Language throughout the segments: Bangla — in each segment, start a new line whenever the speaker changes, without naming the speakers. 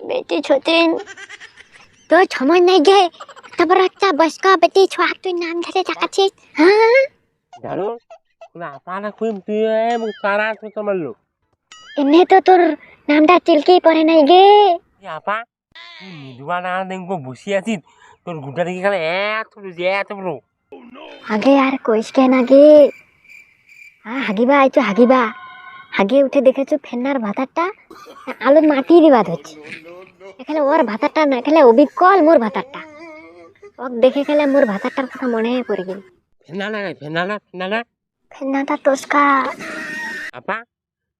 বেটি ছতিন সময় নাই গে। তারপর একটা বয়স্ক বেটি ছোয়া তুই নাম ধরে ডাকাচ্ছিস হ্যাঁ?
না খুব তুই সারা তো
এমনি তো তোর নামটা চিলকি পড়ে নাই গে।
আপা নিদুয়া না দেখব বসে আছিস। তোর গুটা দেখি খালে এত বড়, এত বড়।
আগে আর কইস কেন আগে হাগিবা আইছো হাগিবা। হাগে উঠে দেখেছ ফেন্নার ভাতারটা? আলু মাটি দিবা হচ্ছে। এখানে ওর ভাতারটা না খেলে অবিকল মোর ভাতারটা। ওক দেখে খেলে মোর ভাতারটার কথা মনে পড়ে গেল।
ফেনা না না না।
ফেন্নাটা তোসকা।
আপা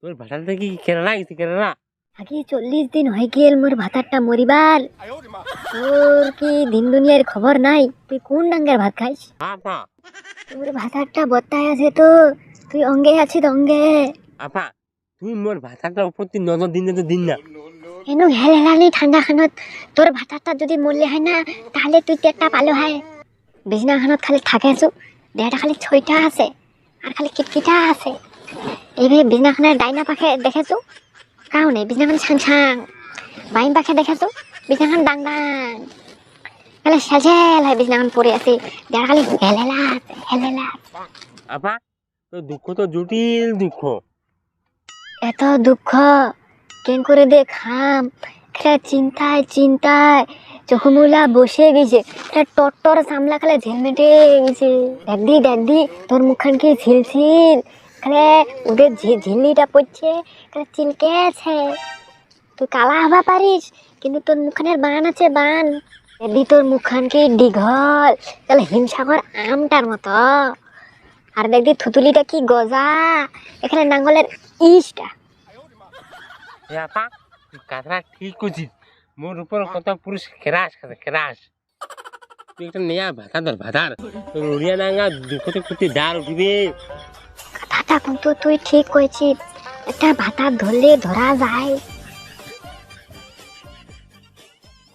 তোর ভাষা দেখি কেরালা গেছি কেরালা?
আগে চল্লিশ দিন হয়ে গেল মোর ভাতারটা মরিবার। তোর কি দিন দুনিয়ার খবর নাই? তুই কোন ডাঙ্গের ভাত খাইস?
আপা।
তোর ভাতারটা বত্তায় আছে তো তুই অঙ্গে আছিস অঙ্গে।
আপা তুই মোর ভাষাটার উপর নজর দিন তো দিন না?
এনু হেলেলানি ঠান্ডা খানত তোর ভাতারটা যদি মরলে হয় না তাহলে তুই টেকটা পালো হয়। বিছনাখানত খালি থাকে আছো দেহটা খালি ছয়টা আছে আর খালি কিটকিটা আছে। এইভাবে বিছনাখানের ডাইনা পাখে দেখেছ কাউ নেই বিছনাখান ছাং ছাং বাইন পাখে দেখেছ বিছনাখান ডাং ডাং খালি সেজেল হয় বিছনাখান পড়ে আছে দেহটা খালি হেলেলাত হেলেলাত
আপা তোর দুঃখ তো জটিল দুঃখ।
এত দুঃখ। কেন করে দে খাম খেলা চিন্তায় চিন্তায় চোখমুলা বসে গেছে। খেলা টট্টর সামলা খেলা ঝেলমেটে গেছে। দেখদি দেখদি তোর মুখখান কি ঝিলছিল খেলে ওদের ঝিল্লিটা পড়ছে খেলা চিলকেছে। তুই কালা হবা পারিস, কিন্তু তোর মুখখানের বান আছে, বান। দেখদি তোর মুখখান কি দীঘল তাহলে হিমসাগর আমটার মতো। আর দেখদি থুতুলিটা কি গজা। এখানে নাঙ্গলের ইসটা
এ আপা কথাটা ঠিক করছিস। মোর উপর কত পুরুষ খাতে তুই একটা নেয়া ভাতা ধর ভাতার তোর উড়িয়া নাঙ্গা দুঃখতে কুতি ডাল উঠিবে।
কথাটা কিন্তু তুই ঠিক কইছিস। একটা ভাতা ধরলে ধরা যায়।